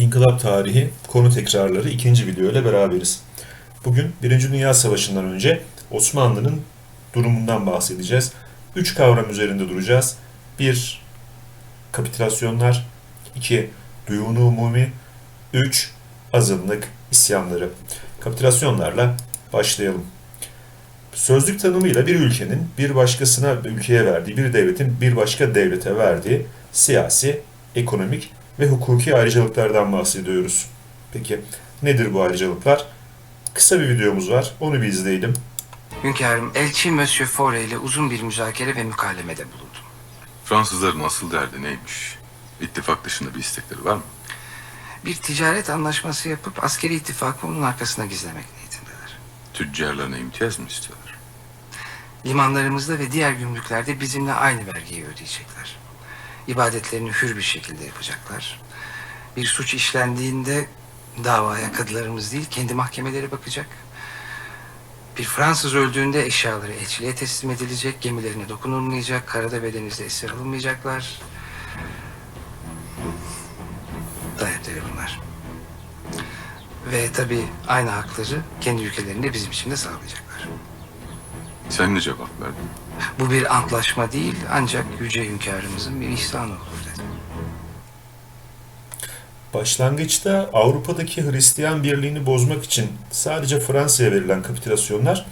İnkılap Tarihi konu tekrarları ikinci video ile beraberiz. Bugün Birinci Dünya Savaşı'ndan önce Osmanlı'nın durumundan bahsedeceğiz. Üç kavram üzerinde duracağız. Bir, kapitülasyonlar. iki duyunu umumi. Üç, azınlık isyanları. Kapitülasyonlarla başlayalım. Sözlük tanımıyla bir ülkenin bir başkasına ülkeye verdiği, bir devletin bir başka devlete verdiği siyasi, ekonomik ve hukuki ayrıcalıklardan bahsediyoruz. Peki nedir bu ayrıcalıklar? Kısa bir videomuz var, onu bir izleyelim. Hünkârım, elçi Monsieur Faure ile uzun bir müzakere ve mükalemede bulundum. Fransızların asıl derdi neymiş? İttifak dışında bir istekleri var mı? Bir ticaret anlaşması yapıp askeri ittifakı onun arkasına gizlemek niyetindeler. Tüccarlarına imtiyaz mı istiyorlar? Limanlarımızda ve diğer gümrüklerde bizimle aynı vergiyi ödeyecekler. İbadetlerini hür bir şekilde yapacaklar. Bir suç işlendiğinde davaya kadılarımız değil kendi mahkemeleri bakacak. Bir Fransız öldüğünde eşyaları elçiliğe teslim edilecek, gemilerine dokunulmayacak, karada ve denizde esir alınmayacaklar. Talepleri bunlar. Ve tabii aynı hakları kendi ülkelerinde bizim için de sağlayacaklar. Sen ne cevap verdin? Bu bir antlaşma değil ancak yüce hünkârımızın bir ihsanı olur dedi. Başlangıçta Avrupa'daki Hristiyan birliğini bozmak için sadece Fransa'ya verilen kapitülasyonlar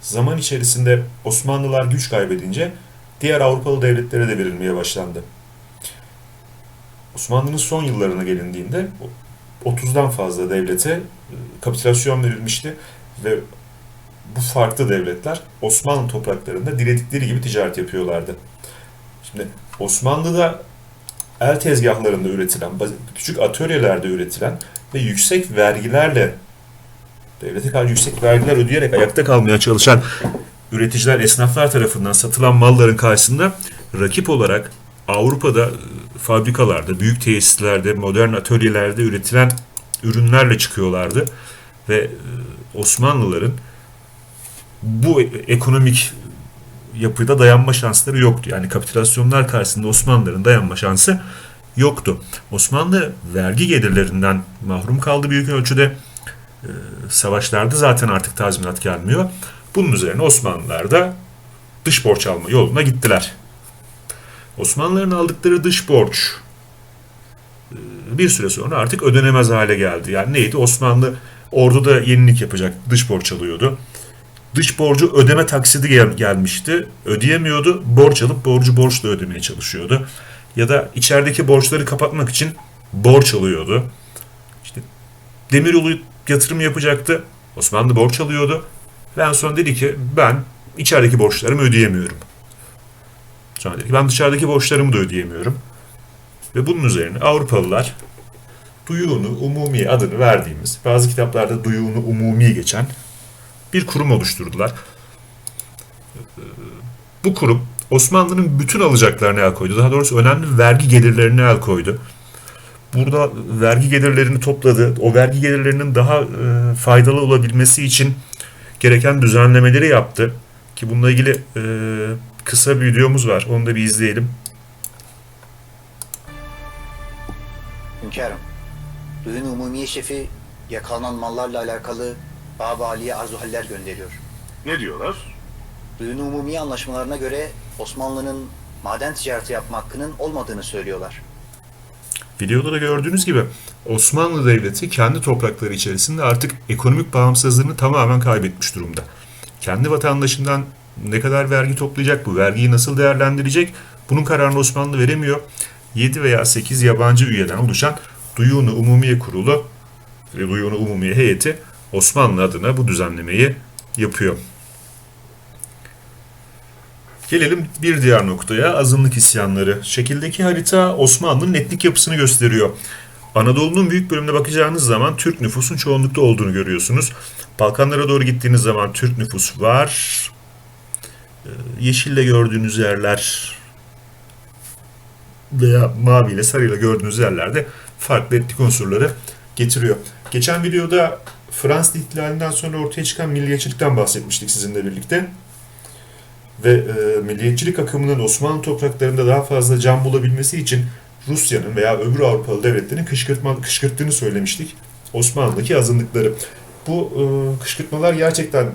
zaman içerisinde Osmanlılar güç kaybedince diğer Avrupalı devletlere de verilmeye başlandı. Osmanlı'nın son yıllarına gelindiğinde 30'dan fazla devlete e, kapitülasyon verilmişti ve bu farklı devletler Osmanlı topraklarında diledikleri gibi ticaret yapıyorlardı. Şimdi Osmanlı'da el tezgahlarında üretilen, küçük atölyelerde üretilen ve yüksek vergilerle devlete karşı yüksek vergiler ödeyerek ayakta kalmaya çalışan üreticiler, esnaflar tarafından satılan malların karşısında rakip olarak Avrupa'da e, fabrikalarda, büyük tesislerde, modern atölyelerde üretilen ürünlerle çıkıyorlardı ve e, Osmanlıların bu e- ekonomik yapıda dayanma şansları yoktu. Yani kapitülasyonlar karşısında Osmanlıların dayanma şansı yoktu. Osmanlı vergi gelirlerinden mahrum kaldı büyük ölçüde. Ee, savaşlarda zaten artık tazminat gelmiyor. Bunun üzerine Osmanlılar da dış borç alma yoluna gittiler. Osmanlıların aldıkları dış borç e, bir süre sonra artık ödenemez hale geldi. Yani neydi? Osmanlı orduda yenilik yapacak dış borç alıyordu dış borcu ödeme taksidi gel- gelmişti. Ödeyemiyordu. Borç alıp borcu borçla ödemeye çalışıyordu. Ya da içerideki borçları kapatmak için borç alıyordu. İşte demiryolu yatırım yapacaktı. Osmanlı borç alıyordu. Ve en son dedi ki ben içerideki borçlarımı ödeyemiyorum. Sonra dedi ki ben dışarıdaki borçlarımı da ödeyemiyorum. Ve bunun üzerine Avrupalılar duyunu umumi adını verdiğimiz, bazı kitaplarda duyunu umumi geçen bir kurum oluşturdular. Bu kurum Osmanlı'nın bütün alacaklarına el koydu. Daha doğrusu önemli vergi gelirlerine el koydu. Burada vergi gelirlerini topladı. O vergi gelirlerinin daha e, faydalı olabilmesi için gereken düzenlemeleri yaptı. Ki bununla ilgili e, kısa bir videomuz var. Onu da bir izleyelim. Hünkârım, Düğün Umumiye Şefi yakalanan mallarla alakalı Baba Ali'ye arzuhaller gönderiyor. Ne diyorlar? Düğün Umumiye anlaşmalarına göre Osmanlı'nın maden ticareti yapma hakkının olmadığını söylüyorlar. Videoda da gördüğünüz gibi Osmanlı Devleti kendi toprakları içerisinde artık ekonomik bağımsızlığını tamamen kaybetmiş durumda. Kendi vatandaşından ne kadar vergi toplayacak, bu vergiyi nasıl değerlendirecek bunun kararını Osmanlı veremiyor. 7 veya 8 yabancı üyeden oluşan Duyunu Umumiye Kurulu ve Duyunu Umumiye Heyeti Osmanlı adına bu düzenlemeyi yapıyor. Gelelim bir diğer noktaya azınlık isyanları. Şekildeki harita Osmanlı'nın etnik yapısını gösteriyor. Anadolu'nun büyük bölümüne bakacağınız zaman Türk nüfusun çoğunlukta olduğunu görüyorsunuz. Balkanlara doğru gittiğiniz zaman Türk nüfus var. Ee, Yeşille gördüğünüz yerler veya maviyle sarıyla gördüğünüz yerlerde farklı etnik unsurları getiriyor. Geçen videoda Fransız ihtilalinden sonra ortaya çıkan milliyetçilikten bahsetmiştik sizinle birlikte ve e, milliyetçilik akımının Osmanlı topraklarında daha fazla can bulabilmesi için Rusya'nın veya öbür Avrupalı devletlerin kışkırtma, kışkırttığını söylemiştik. Osmanlı'daki azınlıkları. Bu e, kışkırtmalar gerçekten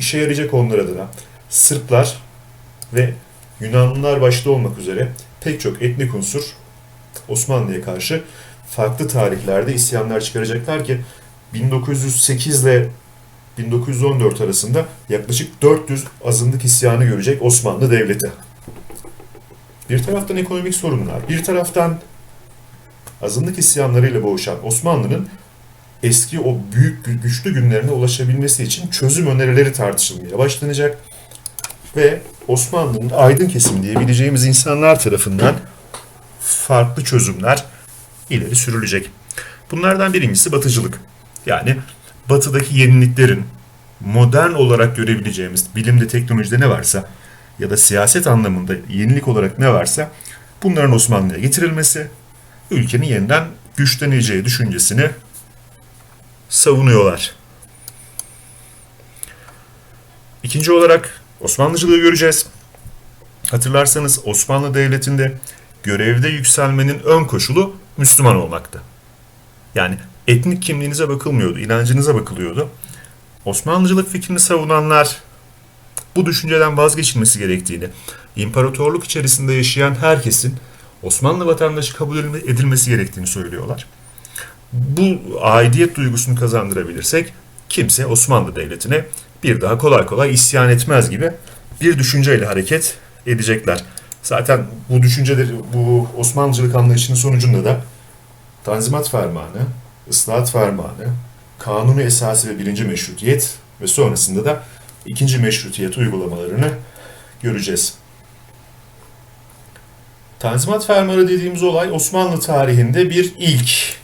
işe yarayacak onlar adına. Sırplar ve Yunanlılar başta olmak üzere pek çok etnik unsur Osmanlı'ya karşı farklı tarihlerde isyanlar çıkaracaklar ki 1908 ile 1914 arasında yaklaşık 400 azınlık isyanı görecek Osmanlı Devleti. Bir taraftan ekonomik sorunlar, bir taraftan azınlık isyanlarıyla boğuşan Osmanlı'nın eski o büyük gü- güçlü günlerine ulaşabilmesi için çözüm önerileri tartışılmaya başlanacak ve Osmanlı'nın aydın kesim diyebileceğimiz insanlar tarafından farklı çözümler ileri sürülecek. Bunlardan birincisi batıcılık. Yani batıdaki yeniliklerin modern olarak görebileceğimiz bilimde, teknolojide ne varsa ya da siyaset anlamında yenilik olarak ne varsa bunların Osmanlı'ya getirilmesi, ülkenin yeniden güçleneceği düşüncesini savunuyorlar. İkinci olarak Osmanlıcılığı göreceğiz. Hatırlarsanız Osmanlı Devleti'nde görevde yükselmenin ön koşulu Müslüman olmaktı. Yani etnik kimliğinize bakılmıyordu, inancınıza bakılıyordu. Osmanlıcılık fikrini savunanlar bu düşünceden vazgeçilmesi gerektiğini, imparatorluk içerisinde yaşayan herkesin Osmanlı vatandaşı kabul edilmesi gerektiğini söylüyorlar. Bu aidiyet duygusunu kazandırabilirsek kimse Osmanlı Devleti'ne bir daha kolay kolay isyan etmez gibi bir düşünceyle hareket edecekler. Zaten bu düşünceleri, bu Osmanlıcılık anlayışının sonucunda da Tanzimat Fermanı, Islahat Fermanı, Kanunu Esası ve Birinci Meşrutiyet ve sonrasında da ikinci Meşrutiyet uygulamalarını göreceğiz. Tanzimat Fermanı dediğimiz olay Osmanlı tarihinde bir ilk.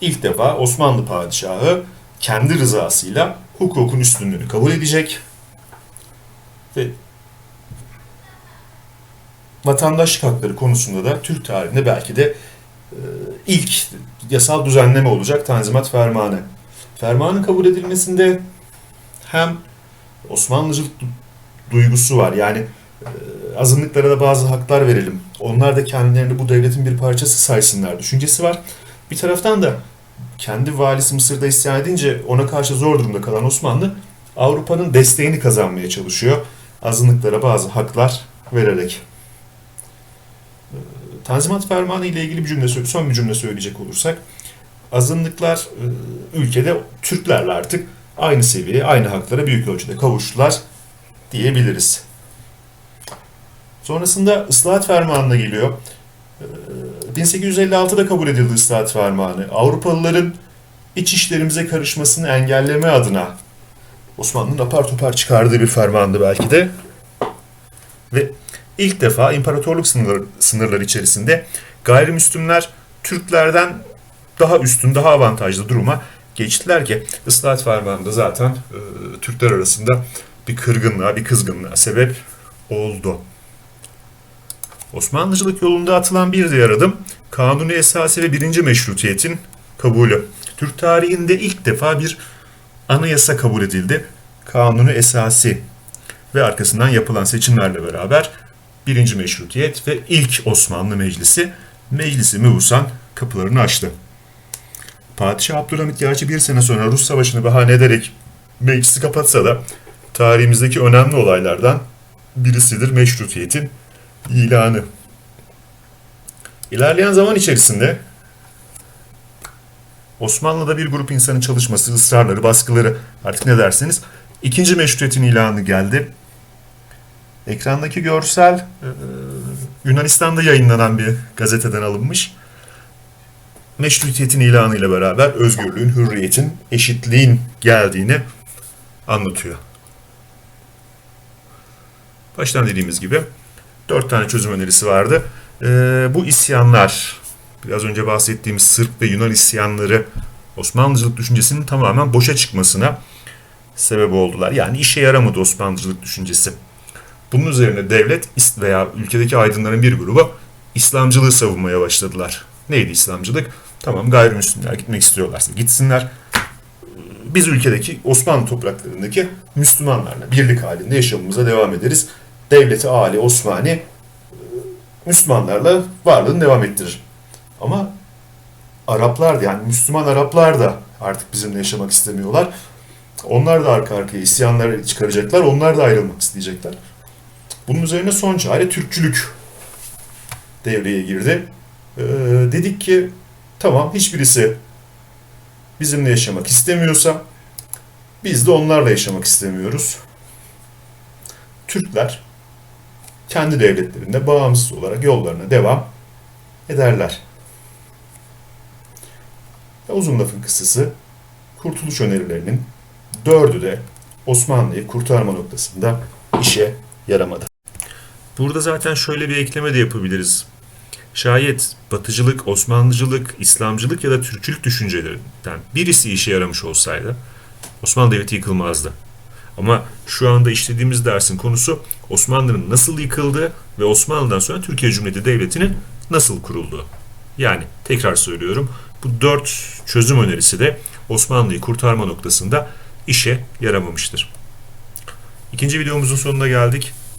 İlk defa Osmanlı padişahı kendi rızasıyla hukukun üstünlüğünü kabul edecek ve vatandaşlık hakları konusunda da Türk tarihinde belki de e, ilk yasal düzenleme olacak Tanzimat Fermanı. Fermanın kabul edilmesinde hem Osmanlıcılık du- duygusu var. Yani e, azınlıklara da bazı haklar verelim. Onlar da kendilerini bu devletin bir parçası saysınlar düşüncesi var. Bir taraftan da kendi valisi Mısır'da isyan edince ona karşı zor durumda kalan Osmanlı Avrupa'nın desteğini kazanmaya çalışıyor. Azınlıklara bazı haklar vererek. Tanzimat Fermanı ile ilgili bir cümle, son bir cümle söyleyecek olursak, azınlıklar e, ülkede Türklerle artık aynı seviyeye, aynı haklara büyük ölçüde kavuştular diyebiliriz. Sonrasında ıslahat fermanına geliyor. Ee, 1856'da kabul edildi ıslahat fermanı. Avrupalıların iç işlerimize karışmasını engelleme adına Osmanlı'nın apar topar çıkardığı bir fermandı belki de. Ve ilk defa imparatorluk sınırları, sınırları içerisinde gayrimüslimler Türklerden daha üstün, daha avantajlı duruma geçtiler ki ıslahat fermanında zaten e, Türkler arasında bir kırgınlığa, bir kızgınlığa sebep oldu. Osmanlıcılık yolunda atılan bir diğer adım Kanuni Esası ve birinci Meşrutiyet'in kabulü. Türk tarihinde ilk defa bir anayasa kabul edildi. Kanuni Esası ve arkasından yapılan seçimlerle beraber birinci Meşrutiyet ve ilk Osmanlı Meclisi Meclisi Mebusan kapılarını açtı. Padişah Abdülhamit gerçi bir sene sonra Rus Savaşı'nı bahane ederek meclisi kapatsa da tarihimizdeki önemli olaylardan birisidir meşrutiyetin ilanı. İlerleyen zaman içerisinde Osmanlı'da bir grup insanın çalışması, ısrarları, baskıları artık ne derseniz ikinci meşrutiyetin ilanı geldi. Ekrandaki görsel e, Yunanistan'da yayınlanan bir gazeteden alınmış. Meşrutiyetin ilanıyla beraber özgürlüğün, hürriyetin, eşitliğin geldiğini anlatıyor. Baştan dediğimiz gibi dört tane çözüm önerisi vardı. Ee, bu isyanlar, biraz önce bahsettiğimiz Sırp ve Yunan isyanları Osmanlıcılık düşüncesinin tamamen boşa çıkmasına sebep oldular. Yani işe yaramadı Osmanlıcılık düşüncesi. Bunun üzerine devlet veya ülkedeki aydınların bir grubu İslamcılığı savunmaya başladılar. Neydi İslamcılık? Tamam gayrimüslimler gitmek istiyorlarsa gitsinler. Biz ülkedeki Osmanlı topraklarındaki Müslümanlarla birlik halinde yaşamımıza devam ederiz. Devleti Ali Osmani e, Müslümanlarla varlığını devam ettirir. Ama Araplar da yani Müslüman Araplar da artık bizimle yaşamak istemiyorlar. Onlar da arka arkaya isyanlar çıkaracaklar. Onlar da ayrılmak isteyecekler. Bunun üzerine son çare Türkçülük devreye girdi. Ee, dedik ki tamam hiçbirisi bizimle yaşamak istemiyorsa biz de onlarla yaşamak istemiyoruz. Türkler kendi devletlerinde bağımsız olarak yollarına devam ederler. Ve uzun lafın kısası kurtuluş önerilerinin dördü de Osmanlı'yı kurtarma noktasında işe yaramadı. Burada zaten şöyle bir ekleme de yapabiliriz. Şayet Batıcılık, Osmanlıcılık, İslamcılık ya da Türkçülük düşüncelerinden birisi işe yaramış olsaydı Osmanlı Devleti yıkılmazdı. Ama şu anda işlediğimiz dersin konusu Osmanlı'nın nasıl yıkıldığı ve Osmanlı'dan sonra Türkiye Cumhuriyeti Devleti'nin nasıl kurulduğu. Yani tekrar söylüyorum bu dört çözüm önerisi de Osmanlı'yı kurtarma noktasında işe yaramamıştır. İkinci videomuzun sonuna geldik.